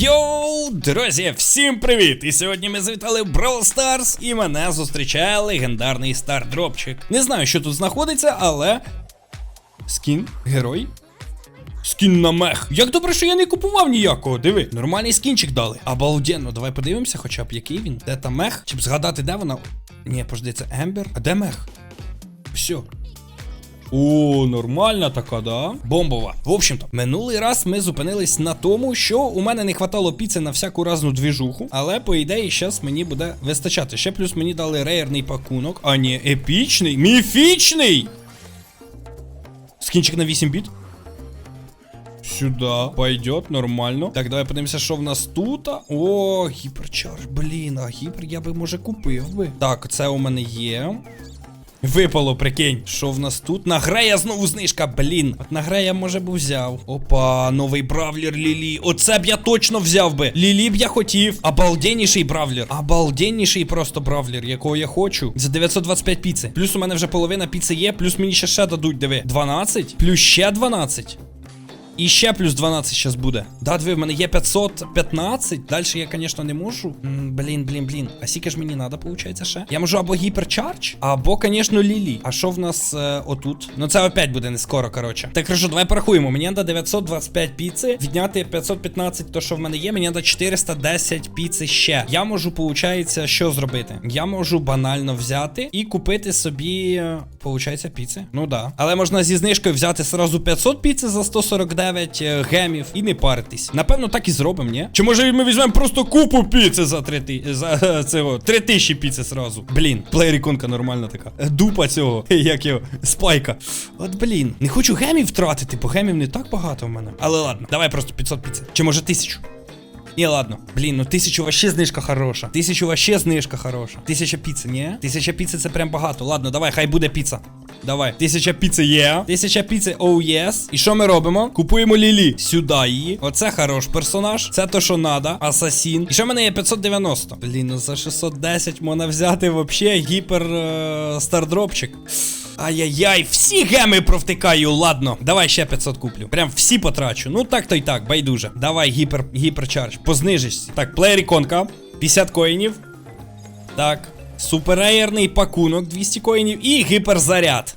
Йоу, друзі, всім привіт! І сьогодні ми завітали в Brawl Stars і мене зустрічає легендарний стардропчик. Не знаю, що тут знаходиться, але. Скін, герой. Скін на мех. Як добре, що я не купував ніякого. Диви, нормальний скінчик дали. Обалденно, давай подивимося, хоча б який він. Де там мех? Щоб згадати, де вона. Ні, пожди, це Ембер. А де мех? Все. О, нормальна така, да? Бомбова. В общем-то, минулий раз ми зупинились на тому, що у мене не хватало піци на всяку разну двіжуху, але по ідеї зараз мені буде вистачати. Ще плюс мені дали рейерний пакунок, а не епічний, міфічний! Скінчик на 8 біт. Сюда пойдет, нормально. Так, давай подивимося, що в нас тут. О, гіперчарж, блін, а гіпер я би може купив би. Так, це у мене є. Випало, прикинь. Що в нас тут? На Грея знову знижка, блін. От на Грея, може б взяв. Опа, новий бравлер Лілі. Оце б я точно взяв би. Лілі б я хотів. Обалденніший бравлер. Обалденніший просто бравлер, якого я хочу. За 925 піци. Плюс у мене вже половина піци є, плюс мені ще ще дадуть, диви. 12, плюс ще 12. І ще плюс 12 зараз буде. Да, диви, в мене є 515. Далі я, звісно, не можу. Блін, блін, блін. А скільки ж мені треба, виходить, ще? Я можу або гіперчардж, або, звісно, лілі. А що в нас е, отут? Ну це опять буде не скоро, коротше. Так, хорошо, давай порахуємо. Мені треба 925 піци, відняти 515, то що в мене є, мені треба 410 піци ще. Я можу, виходить, що зробити? Я можу банально взяти і купити собі, е, виходить, піци. Ну да. Але можна зі знижкою взяти сразу 500 піци за 149 е, гемів і не паритись. Напевно, так і зробимо, ні? Чи може ми візьмемо просто купу піци за 3 ти... за е, цього 3 тисячі піци сразу. Блін, плеєріконка нормальна така. Дупа цього, як його, спайка. От блін, не хочу гемів втратити, бо гемів не так багато в мене. Але ладно, давай просто 500 піци. Чи може 1000? Ні, ладно. Блін, ну тисячу вообще знижка хороша. Тисячу вообще знижка хороша. Тисяча піци, ні? Тисяча піци це прям багато. Ладно, давай, хай буде піца. Давай. Тисяча піци є. Тисяча піци, оу єс. І що ми робимо? Купуємо Лілі. Сюди її. Оце хорош персонаж. Це то, що надо. Асасін. І що в мене є 590? Блін, ну за 610 можна взяти вообще гіпер е, стардропчик. Ай-яй-яй, всі геми провтикаю, ладно. Давай ще 500 куплю. Прям всі потрачу. Ну так то й так, байдуже. Давай гіпер, гіперчардж. Познижишся. Так, плеєр іконка. 50 коїнів. Так. Супереєрний пакунок 200 коїнів і гіперзаряд.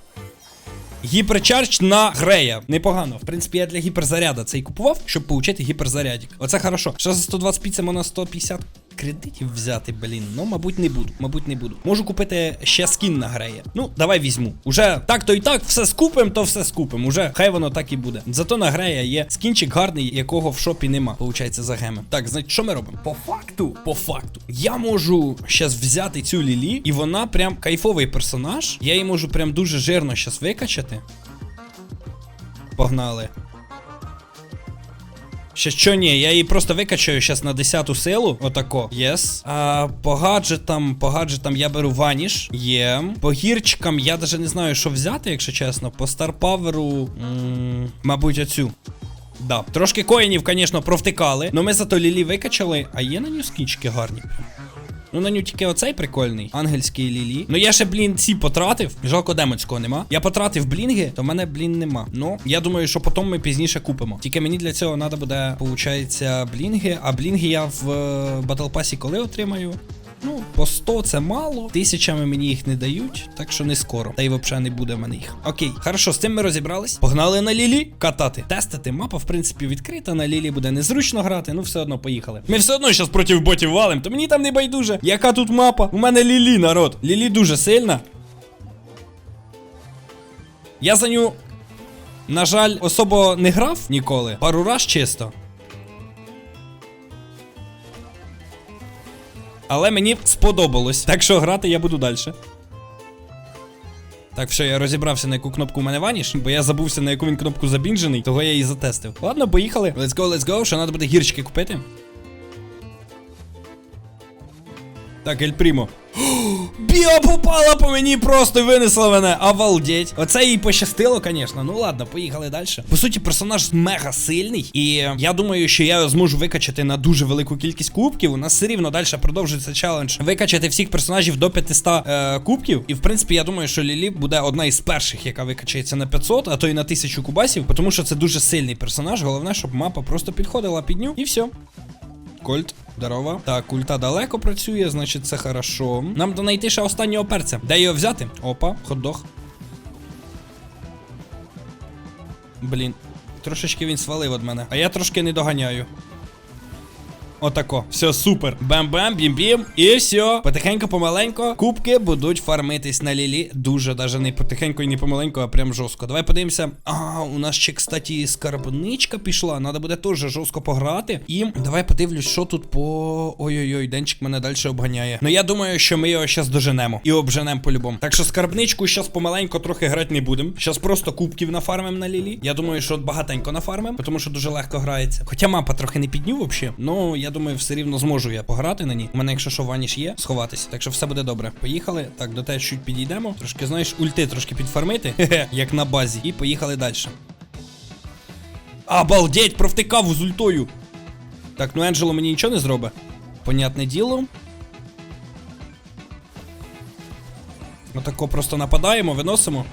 Гіперчардж на грея. Непогано. В принципі, я для гіперзаряда цей купував, щоб получити гіперзарядік. Оце хорошо. Що за 120 піци на 150 кредитів взяти, блін. Ну, мабуть, не буду. Мабуть, не буду. Можу купити ще скін на грея. Ну, давай візьму. Уже так то і так, все скупим, то все скупим. Уже хай воно так і буде. Зато на грея є скінчик гарний, якого в шопі нема. Получається за геми. Так, значить, що ми робимо? По факту, по факту, я можу щас взяти цю лілі, і вона прям кайфовий персонаж. Я її можу прям дуже жирно щас викачати. Погнали. Ще що ні, я її просто викачаю зараз на 10 силу. Отако. Єс. А по гаджетам, по гаджетам я беру ваніш. Є. По гірчикам я навіть не знаю, що взяти, якщо чесно. По старпаверу. Мабуть, оцю. Да. Трошки коїнів, звісно, провтикали. Но ми зато лілі викачали, а є на нього скінчики гарні. Ну, на ню тільки оцей прикольний. Ангельський лілі. Ну я ще, блін, ці потратив. Жалко демонського нема. Я потратив блінги, то в мене, блін, нема. Ну, я думаю, що потім ми пізніше купимо. Тільки мені для цього треба буде, виходить, блінги. А блінги я в батлпасі коли отримаю? Ну, по 100 це мало. Тисячами мені їх не дають, так що не скоро. Та й взагалі не буде в мене їх. Окей, хорошо, з цим ми розібрались. Погнали на Лілі катати. Тестити. Мапа, в принципі, відкрита. На Лілі буде незручно грати, ну все одно поїхали. Ми все одно зараз проти ботів валим, то мені там не байдуже. Яка тут мапа? У мене Лілі, народ. Лілі дуже сильна. Я за ню, на жаль, особо не грав ніколи. Пару раз чисто. Але мені сподобалось. Так що грати я буду далі. Так, все, я розібрався, на яку кнопку у мене ваніш, бо я забувся, на яку він кнопку забінжений, того я її затестив. Ладно, поїхали. Let's go, let's go. Що треба буде гірчики купити? Так, Ель Прімо. Біо попала по мені, просто винесла мене. Обалдеть. Оце їй пощастило, звісно. Ну ладно, поїхали далі. По суті, персонаж мега сильний. І я думаю, що я зможу викачати на дуже велику кількість кубків. У нас все рівно далі продовжується челендж. Викачати всіх персонажів до 500 е, кубків. І в принципі, я думаю, що Лілі буде одна із перших, яка викачається на 500, а то й на 1000 кубасів. Тому що це дуже сильний персонаж. Головне, щоб мапа просто підходила під ню. І все. Кольт, здорово. Так, ульта далеко працює, значить це хорошо. Нам знайти ще останнього перця. Де його взяти? Опа, хот-дог. Блін, трошечки він свалив від мене. А я трошки не доганяю. Отако. Все, супер. Бам-бам, бім-бім. І все. Потихеньку, помаленько. Кубки будуть фармитись на лілі. Дуже даже не потихеньку і не помаленько, а прям жорстко. Давай подивимося. А, у нас ще, кстати, скарбничка пішла. Надо буде теж жорстко пограти. І давай подивлюсь, що тут по. Ой-ой-ой, денчик мене далі обганяє. Ну я думаю, що ми його зараз доженемо. І обженемо по-любому. Так що скарбничку зараз помаленько трохи грати не будемо. Зараз просто кубків нафармим на лілі. Я думаю, що багатенько нафармим, тому що дуже легко грається. Хоча мапа трохи не підню взагалі. Ну, я думаю, все рівно зможу я пограти на ній. У мене, якщо що, ваніш є, сховатися. Так що все буде добре. Поїхали. Так, до тебе чуть підійдемо. Трошки, знаєш, ульти трошки підфармити, хе-хе, як на базі. І поїхали далі. Обалдеть, провтикав з ультою. Так, ну Енджело мені нічого не зробить. Понятне діло. Отако просто нападаємо, виносимо.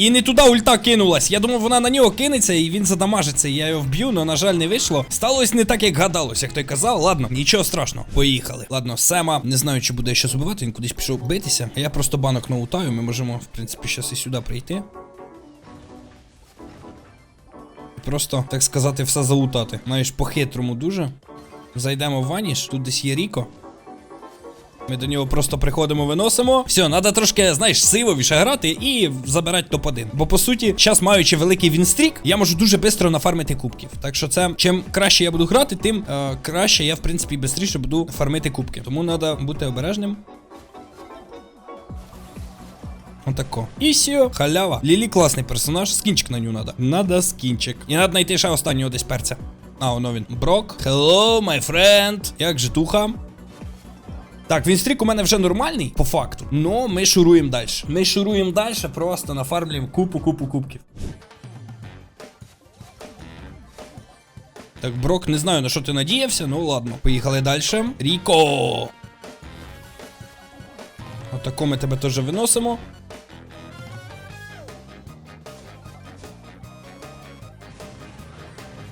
І не туди ульта кинулась. Я думав, вона на нього кинеться і він задамажиться. Я його вб'ю, але, на жаль, не вийшло. Сталося не так, як гадалось, як той казав. Ладно, нічого страшного. Поїхали. Ладно, Сема. Не знаю, чи буде ще збивати, він кудись пішов битися. А я просто банок наутаю. Ми можемо, в принципі, зараз і сюди прийти. Просто, так сказати, все залутати. Знаєш, по-хитрому дуже. Зайдемо в ваніш, тут десь є Ріко. Ми до нього просто приходимо, виносимо. Все, треба трошки, знаєш, сивовіше грати і забирати топ-1. Бо по суті, зараз маючи великий вінстрік, я можу дуже швидко нафармити кубків. Так що це, чим краще я буду грати, тим е, краще я, в принципі, швидше буду фармити кубки. Тому треба бути обережним. Отако. І халява. Лілі класний персонаж, скінчик на нього надо. Надо скінчик. І треба знайти ще останнього десь перця. А, воно він. Брок. Hello, my friend. Як же туха? Так, вінстрік у мене вже нормальний, по факту. Но ми шуруємо далі. Ми шуруємо далі, просто нафармлюємо купу-купу кубків. Так, Брок, не знаю на що ти надіявся, ну ладно. Поїхали далі. Ріко! Отако ми тебе теж виносимо.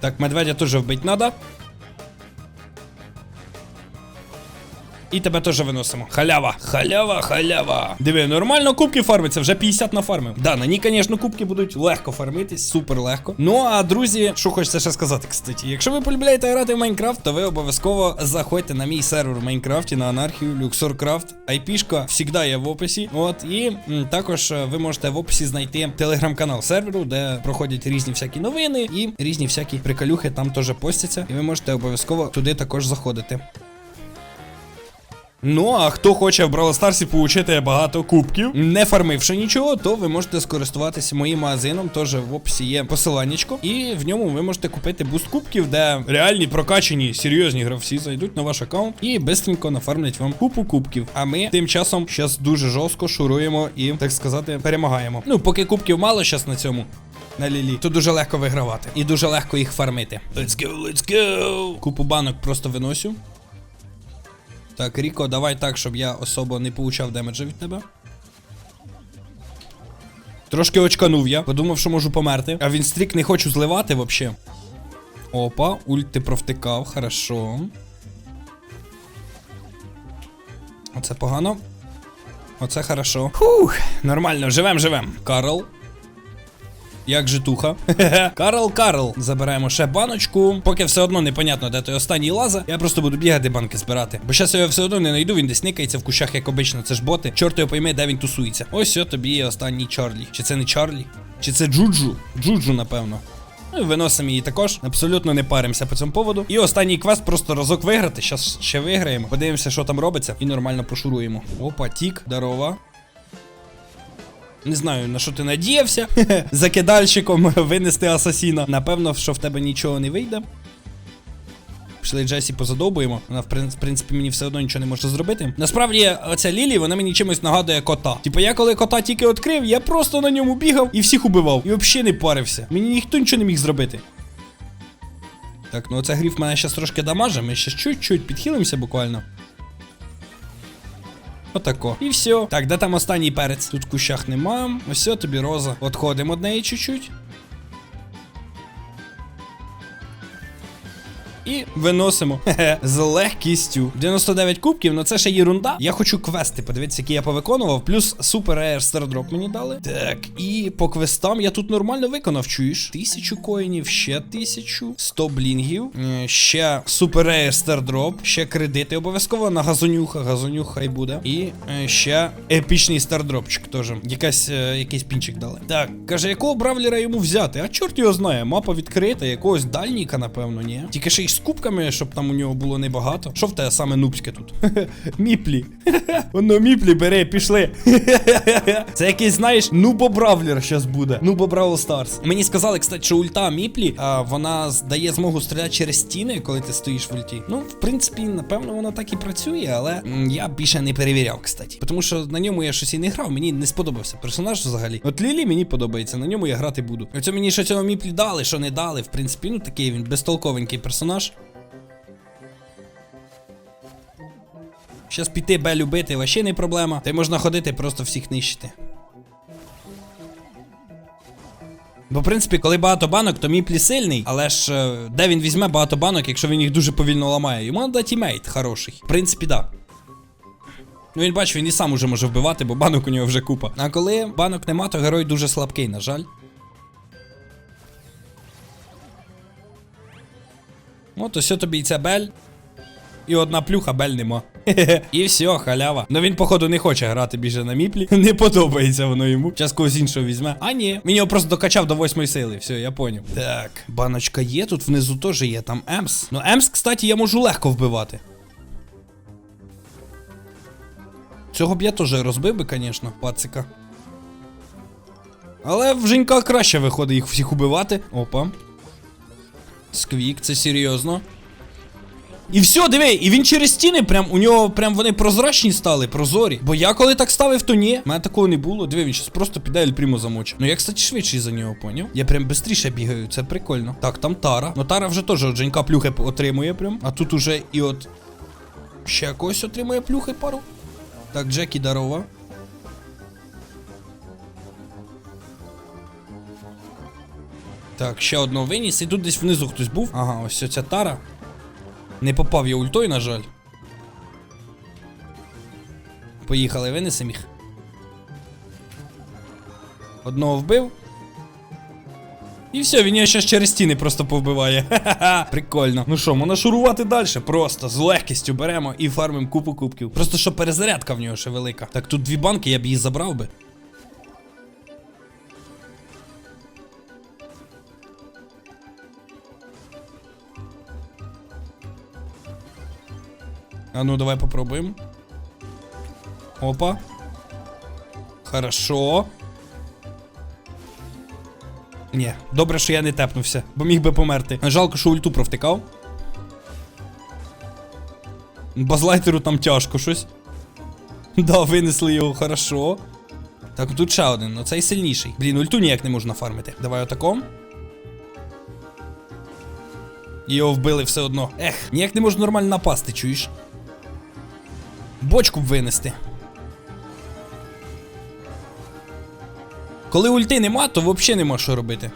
Так, медведя теж вбити треба. І тебе теж виносимо. Халява, халява, халява. Диви, нормально кубки фармиться, вже 50 на нафармив. Да, на ній, звісно, кубки будуть легко фармитись, супер легко. Ну а друзі, що хочеться ще сказати, кстати, якщо ви полюбляєте грати в Майнкрафт, то ви обов'язково заходьте на мій сервер в Майнкрафті на анархію, Люксоркрафт. Айпішка завжди є в описі. От і м, також е, ви можете в описі знайти телеграм-канал серверу, де проходять різні всякі новини і різні всякі приколюхи там теж постяться. І ви можете обов'язково туди також заходити. Ну, а хто хоче в Brawl Stars получити багато кубків, не фармивши нічого, то ви можете скористуватися моїм магазином. Теж в описі є посиланнячко. І в ньому ви можете купити буст кубків, де реальні прокачані серйозні гравці зайдуть на ваш аккаунт і бистренько нафармлять вам купу кубків. А ми тим часом зараз дуже жорстко шуруємо і, так сказати, перемагаємо. Ну, поки кубків мало зараз на цьому. На лілі, то дуже легко вигравати і дуже легко їх фармити. Let's go, let's go! Купу банок просто виносю. Так, Ріко, давай так, щоб я особо не получав демеджа від тебе. Трошки очканув я, подумав, що можу померти. А він стрік не хочу зливати взагалі. Опа, ульт ти провтикав, хорошо. Оце погано. Оце хорошо. Фух, нормально, живем, живем. Карл. Як житуха. Карл, Карл. Забираємо ще баночку. Поки все одно непонятно, де той останній лаза. Я просто буду бігати банки збирати. Бо зараз я його все одно не знайду, він десь никається в кущах, як обично. Це ж боти. Чорт його пойме, де він тусується. Ось все тобі останній Чарлі. Чи це не Чарлі? Чи це Джуджу? Джуджу, напевно. Ну виносимо її також. Абсолютно не паримося по цьому поводу. І останній квест просто разок виграти. Щас ще виграємо. Подивимося, що там робиться, і нормально пошуруємо. Опа, тік, здорова. Не знаю, на що ти надіявся. Закидальщиком винести асасіна. Напевно, що в тебе нічого не вийде. Пішли Джесі позадовбуємо. Вона, в принципі, мені все одно нічого не може зробити. Насправді, оця Лілі, вона мені чимось нагадує кота. Типу, я коли кота тільки відкрив, я просто на ньому бігав і всіх убивав. І взагалі не парився. Мені ніхто нічого не міг зробити. Так, ну оце гріф мене ще трошки дамаже, ми ще чуть-чуть підхилимося буквально. Отако. І все. Так, де там останній перець? Тут кущах нема. Ось тобі роза. Отходимо від неї чуть-чуть. І виносимо з легкістю. 99 кубків, ну це ще єрунда. Я хочу квести, подивіться, які я повиконував. Плюс супер Air Stardrop мені дали. Так, і по квестам я тут нормально виконав, чуєш? Тисячу коїнів, ще тисячу, 100 блінгів, е, ще супер Air Stardrop, ще кредити обов'язково на газонюха, газонюх хай буде. І е, ще епічний стардропчик теж. Якась, е, якийсь пінчик дали. Так, каже, якого бравлера йому взяти? А чорт його знає, мапа відкрита, якогось дальніка, напевно, ні. Тільки ще й з кубками, щоб там у нього було небагато. Що в тебе саме нубське тут? Міплі. Воно міплі бери, пішли. Це якийсь, знаєш, нубо бравлер щас буде. Нубо Бравл Старс. Мені сказали, кстати, що ульта Міплі, а, вона дає змогу стріляти через стіни, коли ти стоїш в ульті. Ну, в принципі, напевно, воно так і працює, але я більше не перевіряв, кстати. Тому що на ньому я щось і не грав, мені не сподобався персонаж взагалі. От Лілі мені подобається, на ньому я грати буду. Оце мені що цього Міплі дали, що не дали. В принципі, ну такий він безтолковенький персонаж. Щас піти Б любити, вообще не проблема. Та й можна ходити, просто всіх нищити. Бо, в принципі, коли багато банок, то Міплі сильний, але ж е, де він візьме багато банок, якщо він їх дуже повільно ламає? Йому треба тімейт хороший. В принципі, да. Ну він бачив, він і сам уже може вбивати, бо банок у нього вже купа. А коли банок нема, то герой дуже слабкий, на жаль. От ось тобі і це бель. І одна плюха, бель нема. І все, халява. Ну він, походу, не хоче грати більше на міплі. Не подобається воно йому. Час когось іншого візьме. А ні, він його просто докачав до восьмої сили. Все, я поняв. Так, баночка є, тут внизу теж є, там Емс. Ну, Емс, кстати, я можу легко вбивати. Цього б я теж розбив би, звісно, пацика. Але в Женька краще виходить їх всіх убивати. Опа. Сквік, це серйозно. І все, диви, і він через стіни, прям у нього прям вони прозрачні стали, прозорі. Бо я коли так ставив, то ні. У мене такого не було. Диви, він щас просто піде Ель Прімо замочить. Ну я, кстати, швидший за нього, поняв? Я прям швидше бігаю, це прикольно. Так, там Тара. Ну Тара вже теж от Женька плюхи отримує прям. А тут уже і от. Ще когось отримує плюхи пару. Так, Джекі дарова. Так, ще одного виніс. І тут десь внизу хтось був. Ага, ось ця Тара. Не попав я ультою, на жаль. Поїхали, винесем їх. Одного вбив. І все, він його ще через стіни просто повбиває. Ха-ха-ха. Прикольно. Ну що, можна шурувати далі. Просто з легкістю беремо і фармимо купу кубків. Просто що перезарядка в нього ще велика. Так, тут дві банки, я б її забрав би. А ну, давай попробуємо. Опа. Хорошо. Ні, добре, що я не тепнувся, бо міг би померти. Жалко, що ульту провтикав. Базлайтеру там тяжко щось. Да, винесли його, хорошо. Так, тут ще один, ну цей сильніший. Блін, ульту ніяк не можна фармити. Давай отаком. Його вбили все одно. Ех, ніяк не можу нормально напасти, чуєш? Бочку б винести. Коли ульти нема, то взагалі нема що робити.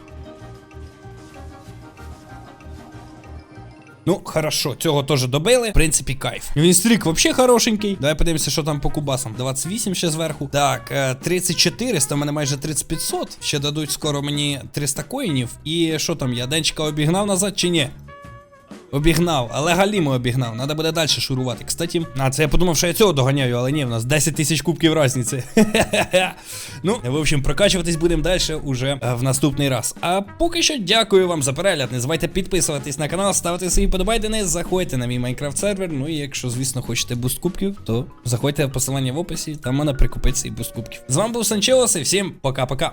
Ну, хорошо, цього теж добили. В принципі, кайф. Він стрік взагалі хорошенький. Давай подивимося, що там по кубасам. 28 ще зверху. Так, е, 3400, в мене майже 3500. Ще дадуть скоро мені 300 коїнів. І що там, я денчика обігнав назад чи ні? Обігнав, але Галіму обігнав. Надо буде далі шурувати. Кстати, а це я подумав, що я цього доганяю, але ні, в нас 10 тисяч кубків разниці. ну, в общем, прокачуватись будемо далі уже е, в наступний раз. А поки що дякую вам за перегляд. Не забувайте підписуватись на канал, ставити свої подобайдени, заходьте на мій Майнкрафт сервер. Ну і якщо, звісно, хочете буст кубків, то заходьте в посилання в описі, там можна прикупити свій буст кубків. З вами був Санчелос і всім пока-пока.